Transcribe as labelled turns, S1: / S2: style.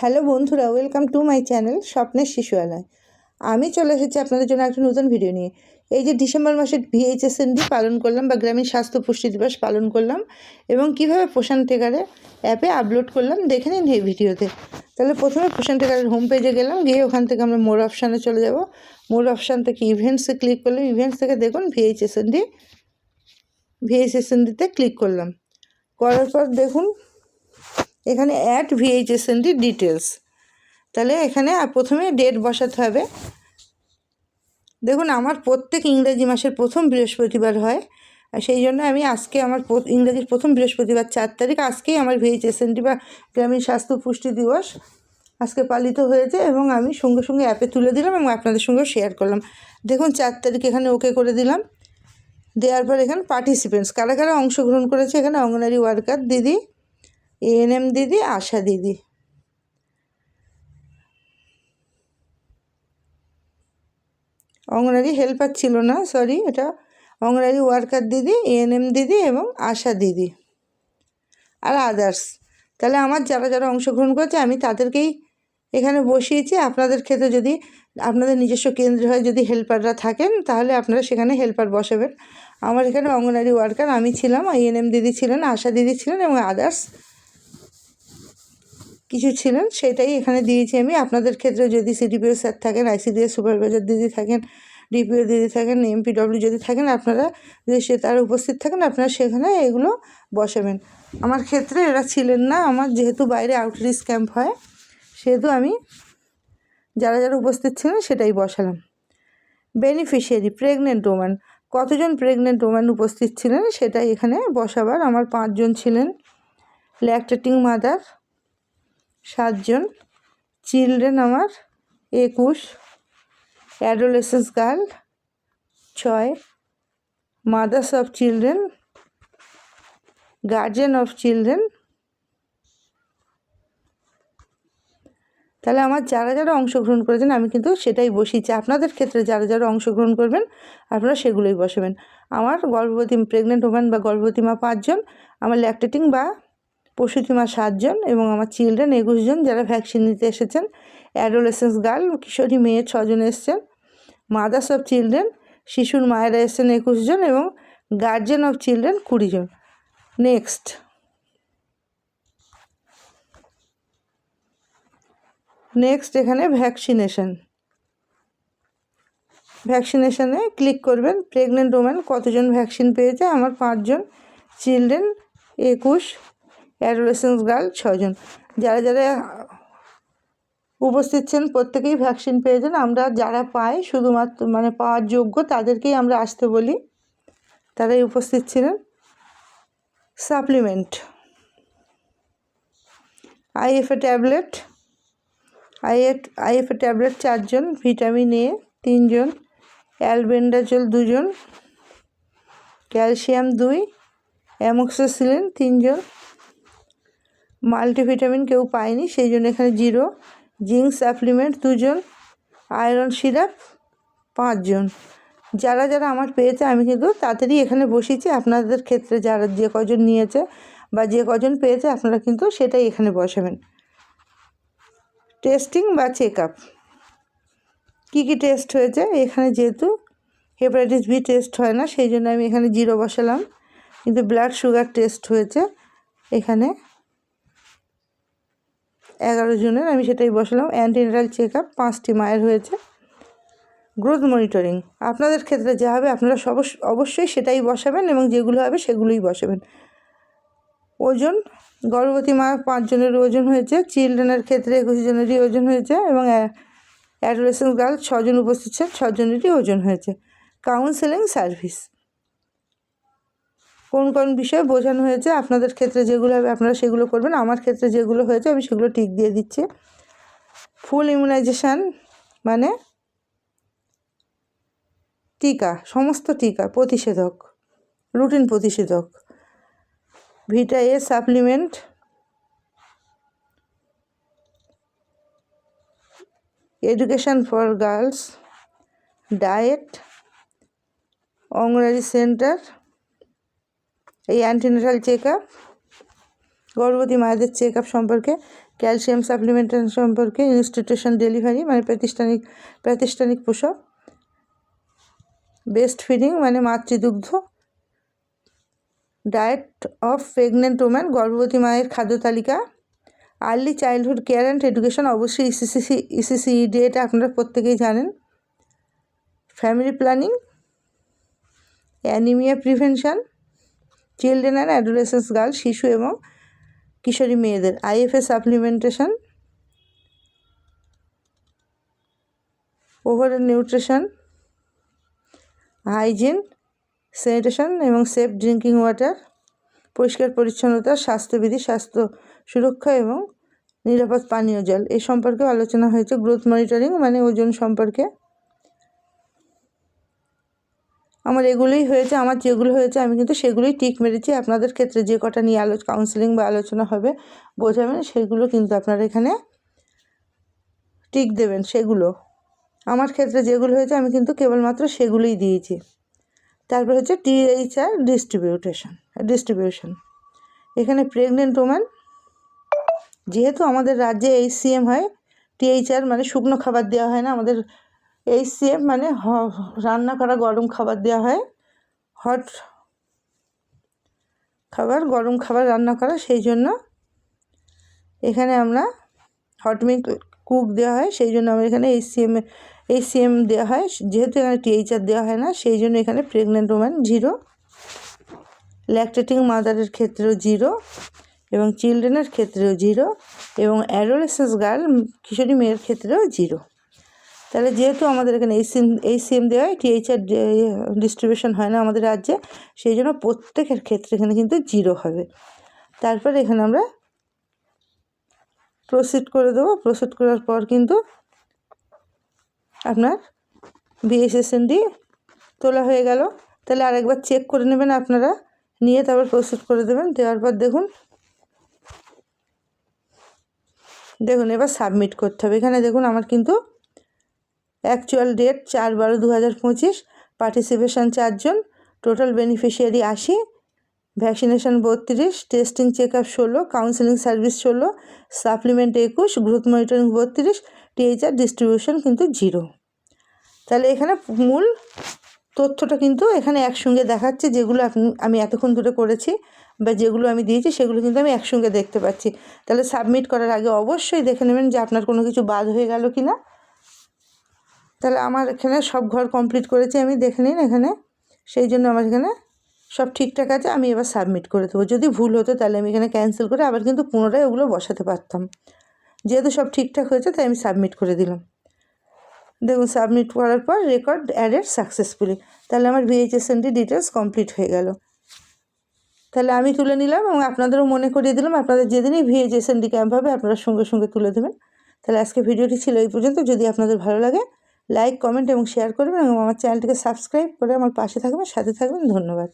S1: Hello বন্ধুরা, welcome to my channel স্বপ্নের শিশুয়ালয়। আমি চলে এসেছি আপনাদের জন্য একটা নতুন ভিডিও নিয়ে। এই যে ডিসেম্বর মাসে ভিএইচএসএনডি পালন করলাম বা গ্রামীণ স্বাস্থ্য পুষ্টি দিবস পালন করলাম এবং কীভাবে পোষণ টেকারে অ্যাপে আপলোড করলাম, দেখে নিন এই ভিডিওতে। তাহলে প্রথমে পোষণ টেকারের হোম পেজে গেলাম, গিয়ে ওখান থেকে আমরা মোর অপশানে চলে যাব। মোর অপশান থেকে ইভেন্টসে ক্লিক করলাম ইভেন্টস থেকে দেখুন ভিএইচএসএনডি ভিএইচএসএনডিতে ক্লিক করলাম। করার পর দেখুন এখানে অ্যাড ভিএইচএসএনডি ডিটেলস তাহলে এখানে প্রথমে ডেট বসাতে হবে। দেখুন, আমার প্রত্যেক ইংরেজি মাসের প্রথম বৃহস্পতিবার হয়, আর সেই জন্য আমি আজকে আমার ইংরেজির প্রথম বৃহস্পতিবার, চার তারিখ আজকেই আমার ভিএইচএসএনডি বা গ্রামীণ স্বাস্থ্য পুষ্টি দিবস আজকে পালিত হয়েছে এবং আমি সঙ্গে সঙ্গে অ্যাপে তুলে দিলাম এবং আপনাদের সঙ্গেও শেয়ার করলাম। দেখুন, চার তারিখ এখানে ওকে করে দিলাম। দেওয়ার পর এখানে পার্টিসিপেন্টস কারা কারা অংশগ্রহণ করেছে? এখানে অঙ্গনারী ওয়ার্কার দিদি এএনএম দিদি, আশা দিদি। অঙ্গনারী হেল্পার ছিল না সরি এটা অঙ্গনারী ওয়ার্কার দিদি এএনএম দিদি এবং আশা দিদি। আর আদার্স তাহলে আমার যারা যারা অংশগ্রহণ করেছে, আমি তাদেরকেই এখানে বসিয়েছি। আপনাদের ক্ষেত্রে যদি আপনাদের নিজস্ব কেন্দ্র হয় যদি হেল্পাররা থাকেন, তাহলে আপনারা সেখানে হেল্পার বসাবেন। আমার এখানে অঙ্গনারী ওয়ার্কার আমি ছিলাম এএনএম দিদি ছিলেন, আশা দিদি ছিলেন এবং আদার্স কিছু ছিলেন, সেটাই এখানে দিয়েছি আমি। আপনাদের ক্ষেত্রে যদি সিডিপিও স্যার থাকেন আইসিডিএস সুপারভাইজার দিদি থাকেন ডিপিও দিদি থাকেন এমপিডব্লিউ যদি থাকেন, আপনারা যদি সে তারা উপস্থিত থাকেন, আপনারা সেখানে এগুলো বসাবেন। আমার ক্ষেত্রে এরা ছিলেন না, আমার যেহেতু বাইরে আউটরিচ ক্যাম্প হয়, সেহেতু আমি যারা যারা উপস্থিত ছিলেন, সেটাই বসালাম। বেনিফিশিয়ারি প্রেগনেন্ট ওম্যান কতজন প্রেগনেন্ট ওম্যান উপস্থিত ছিলেন, সেটাই এখানে বসাবার। আমার পাঁচজন ছিলেন ল্যাকটেটিং মাদার সাতজন চিলড্রেন আমার একুশ, অ্যাডোলেসেন্স গার্ল ছয়, mothers of children guardian of children. তাহলে আমার যারা যারা অংশগ্রহণ করেছেন আমি কিন্তু সেটাই বসিয়েছি। আপনাদের ক্ষেত্রে যারা যারা অংশগ্রহণ করবেন, আপনারা সেগুলোই বসাবেন। আমার গর্ভবতী প্রেগনেন্ট ওম্যান বা গর্ভবতী মা পাঁচজন, আমার ল্যাকটেটিং বা প্রসূতি মা সাতজন এবং আমার চিলড্রেন একুশ জন যারা ভ্যাকসিন নিতে এসেছেন। অ্যাডোলেসেন্স গার্ল কিশোরী মেয়ে ছজন এসছেন। মাদার্স অফ চিলড্রেন শিশুর মায়েরা এসছেন একুশ জন এবং গার্জেন অফ চিলড্রেন কুড়ি জন। নেক্সট নেক্সট এখানে ভ্যাকসিনেশন ভ্যাকসিনেশনে ক্লিক করবেন প্রেগনেন্ট ওম্যান কতজন ভ্যাকসিন পেয়েছে? আমার পাঁচজন। চিলড্রেন একুশ। অ্যাডোলেসেন্স গার্ল ছজন যারা যারা উপস্থিত ছিলেন, প্রত্যেকেই ভ্যাকসিন পেয়েছেন। আমরা যারা পাই, শুধুমাত্র মানে পাওয়ার যোগ্য, তাদেরকেই আমরা আসতে বলি। তারাই উপস্থিত ছিলেন। Supplement IFA tablet IF IFA tablet চারজন ভিটামিন এ তিনজন অ্যালবেন্ডাজল দুজন ক্যালসিয়াম দুই অ্যামোক্সিসিলিন তিনজন মাল্টিভিটামিন কেউ পায়নি সেই জন্য এখানে জিরো। জিঙ্ক সাপ্লিমেন্ট দুজন, আয়রন সিরাপ পাঁচজন। যারা যারা আমার পেয়েছে, আমি কিন্তু তাড়াতাড়ি এখানে বসিয়েছি। আপনাদের ক্ষেত্রে যারা যে কজন নিয়েছে বা যে কজন পেয়েছে, আপনারা কিন্তু সেটাই এখানে বসাবেন। টেস্টিং বা চেক আপ কী কী টেস্ট হয়েছে? এখানে যেহেতু হেপাটাইটিস বি টেস্ট হয় না সেই জন্য আমি এখানে জিরো বসালাম। কিন্তু ব্লাড সুগার টেস্ট হয়েছে এখানে। এগারো জনের আমি সেটাই বসালাম। অ্যান্টিনারাল চেক আপ পাঁচটি মায়ের হয়েছে। গ্রোথ মনিটরিং আপনাদের ক্ষেত্রে যা হবে আপনারা অবশ্যই সেটাই বসাবেন এবং যেগুলো হবে সেগুলোই বসাবেন। ওজন, গর্ভবতী মা পাঁচজনের ওজন হয়েছে চিলড্রেনের ক্ষেত্রে একুশ জনেরই ওজন হয়েছে এবং অ্যাডোলেসেন্ট গার্ল ছজন উপস্থিত ছজনেরই ওজন হয়েছে। কাউন্সেলিং সার্ভিস কোন কোন বিষয়ে বোঝানো হয়েছে, আপনাদের ক্ষেত্রে যেগুলো হবে, আপনারা সেগুলো করবেন। আমার ক্ষেত্রে যেগুলো হয়েছে, আমি সেগুলো টিক দিয়ে দিচ্ছি। ফুল ইমিউনাইজেশান মানে টিকা, সমস্ত টিকা, প্রতিষেধক রুটিন প্রতিষেধক vita A supplement education for girls diet Anganwadi centre এই অ্যান্টিনেটাল চেক আপ গর্ভবতী মায়েদের চেক আপ সম্পর্কে ক্যালসিয়াম সাপ্লিমেন্টেশন সম্পর্কে ইনস্টিটিউশন ডেলিভারি মানে প্রাতিষ্ঠানিক প্রাতিষ্ঠানিক প্রসব বেস্ট ফিডিং মানে মাতৃদুগ্ধ ডায়েট অফ প্রেগনেন্ট ওম্যান গর্ভবতী মায়ের খাদ্য তালিকা early childhood care and education অবশ্যই ইসিসি ইসিসিইডি এটা আপনারা প্রত্যেকেই জানেন family planning anaemia prevention children and adolescence girl শিশু এবং কিশোরী মেয়েদের IFA supplementation overall nutrition hygiene sanitation এবং সেফ ড্রিঙ্কিং ওয়াটার পরিষ্কার পরিচ্ছন্নতা স্বাস্থ্যবিধি স্বাস্থ্য সুরক্ষা এবং নিরাপদ পানীয় জল এ সম্পর্কে আলোচনা হয়েছে গ্রোথ মনিটরিং মানে ওজন সম্পর্কে। আমার এগুলোই হয়েছে, আমার যেগুলো হয়েছে, আমি কিন্তু সেগুলোই টিক মেরেছি। আপনাদের ক্ষেত্রে যে কটা নিয়ে আলো কাউন্সেলিং বা আলোচনা হবে, বোঝাবেন, সেগুলো কিন্তু আপনারা এখানে টিক দেবেন, সেগুলো। আমার ক্ষেত্রে যেগুলো হয়েছে, আমি কিন্তু কেবলমাত্র সেগুলোই দিয়েছি। তারপর হচ্ছে টিএইচ আর ডিস্ট্রিবিউটেশন ডিস্ট্রিবিউশন এখানে প্রেগনেন্ট ওম্যান যেহেতু আমাদের রাজ্যে এইচসিএম হয় টিএইচআর মানে শুকনো খাবার দেওয়া হয় না, আমাদের এইচসিএম মানে হ- রান্না করা গরম খাবার দেওয়া হয়। হট খাবার, গরম খাবার রান্না করা, সেই জন্য এখানে আমরা হট মিল্ক কুক দেওয়া হয়, সেই জন্য আমরা এখানে এইচসিএম এইচসিএম দেওয়া হয়। যেহেতু এখানে টিএইচআর দেওয়া হয় না, সেই জন্য এখানে প্রেগনেন্ট ওম্যান জিরো ল্যাকটেটিং মাদারের ক্ষেত্রেও জিরো এবং চিলড্রেনের ক্ষেত্রেও জিরো এবং অ্যাডোলেসেন্স গার্ল কিশোরী মেয়ের ক্ষেত্রেও জিরো তাহলে যেহেতু আমাদের এখানে এই সিম এই সিম হয় টিএইচআর ডিস্ট্রিবিউশন হয় না আমাদের রাজ্যে, সেই জন্য প্রত্যেকের ক্ষেত্রে এখানে কিন্তু জিরো হবে। তারপর এখানে আমরা প্রসিড করে দেবো। প্রসিড করার পর কিন্তু আপনার বিএসএসএনডি তোলা হয়ে গেল। তাহলে আরেকবার চেক করে নেবেন আপনারা। নিয়ে তারপর প্রসিড করে দেবেন। দেওয়ার পর দেখুন। দেখুন, এবার সাবমিট করতে হবে। এখানে দেখুন, আমার কিন্তু অ্যাকচুয়াল ডেট চার বারো দু হাজার পঁচিশ। পার্টিসিপেশান চারজন। টোটাল বেনিফিশিয়ারি আশি। ভ্যাকসিনেশন বত্রিশ। টেস্টিং চেক আপ ষোলো। কাউন্সেলিং সার্ভিস ষোলো। সাপ্লিমেন্ট একুশ। গ্রোথ মনিটরিং বত্রিশ। টিএইচআর ডিস্ট্রিবিউশন কিন্তু জিরো তাহলে এখানে মূল তথ্যটা কিন্তু এখানে একসঙ্গে দেখাচ্ছে, যেগুলো আমি এতক্ষণ ধরে করেছি বা যেগুলো আমি দিয়েছি, সেগুলো কিন্তু আমি একসঙ্গে দেখতে পাচ্ছি। তাহলে সাবমিট করার আগে অবশ্যই দেখে নেবেন যে আপনার কোনো কিছু বাদ হয়ে গেল কি না তাহলে আমার এখানে সব ঘর কমপ্লিট করেছি, আমি দেখে নিন এখানে। সেই জন্য আমার এখানে সব ঠিকঠাক আছে, আমি এবার সাবমিট করে দেবো। যদি ভুল হতো তাহলে আমি এখানে ক্যান্সেল করে আবার কিন্তু পুনরায় ওগুলো বসাতে পারতাম। যেহেতু সব ঠিকঠাক হয়েছে, তাই আমি সাবমিট করে দিলাম। দেখুন সাবমিট করার পর রেকর্ড অ্যাডেড সাকসেসফুলি তাহলে আমার ভিএইচএসএনটি ডিটেলস কমপ্লিট হয়ে গেল। তাহলে আমি তুলে নিলাম এবং আপনাদেরও মনে করিয়ে দিলাম, আপনাদের যেদিনই ভিএইচএসএনডি ক্যাম্প হবে, আপনারা সঙ্গে সঙ্গে তুলে দেবেন। তাহলে আজকে ভিডিওটি ছিল এই পর্যন্ত। যদি আপনাদের ভালো লাগে লাইক কমেন্ট এবং শেয়ার করবেন এবং আমার চ্যানেলটিকে সাবস্ক্রাইব করে আমার পাশে থাকবেন, সাথে থাকবেন, ধন্যবাদ।